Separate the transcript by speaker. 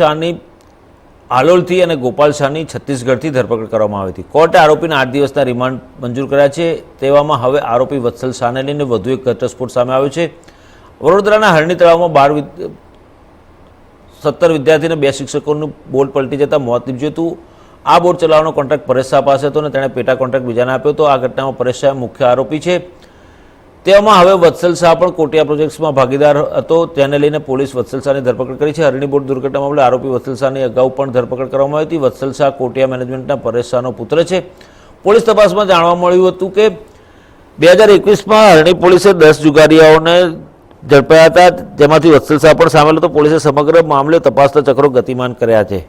Speaker 1: શાહની આલોલથી અને ગોપાલ શાહની છત્તીસગઢથી ધરપકડ કરવામાં આવી હતી. કોર્ટે આરોપીને આઠ દિવસના રિમાન્ડ મંજૂર કર્યા છે. તેવામાં હવે આરોપી વત્સલ શાહને લઈને વધુ એક ઘટસ્ફોટ સામે આવ્યો છે. વડોદરાના હરણી તળાવમાં બાર સત્તર વિદ્યાર્થીને બે શિક્ષકોનું બોર્ડ પલટી જતાં મોત નીપજ્યું હતું. આ બોર્ડ ચલાવવાનો કોન્ટ્રાક્ટ પરેશ શાહ પાસે હતો અને તેણે પેટા કોન્ટ્રાક્ટ બીજાને આપ્યો હતો. આ ઘટનામાં પરેશ શાહ મુખ્ય આરોપી છે. તેમાં હવે વત્સલ શાહ પણ કોટિયા પ્રોજેક્ટ્સમાં ભાગીદાર હતો. તેને લઈને પોલીસ વત્સલ શાહની ધરપકડ કરી છે. હરણી બોટ દુર્ઘટના મામલે આરોપી વત્સલ શાહની અગાઉ પણ ધરપકડ કરવામાં આવી હતી. વત્સલ શાહ કોટિયા મેનેજમેન્ટના પરેશ શાહનો પુત્ર છે. પોલીસ તપાસમાં જાણવા મળ્યું હતું કે બે હજાર એકવીસમાં હરણી પોલીસે દસ જુગારીયાઓને ઝડપાયા હતા. જેમાંથી વત્સલ શાહ પણ સામેલ હતો. પોલીસે સમગ્ર મામલે તપાસના ચક્રો ગતિમાન કર્યા છે.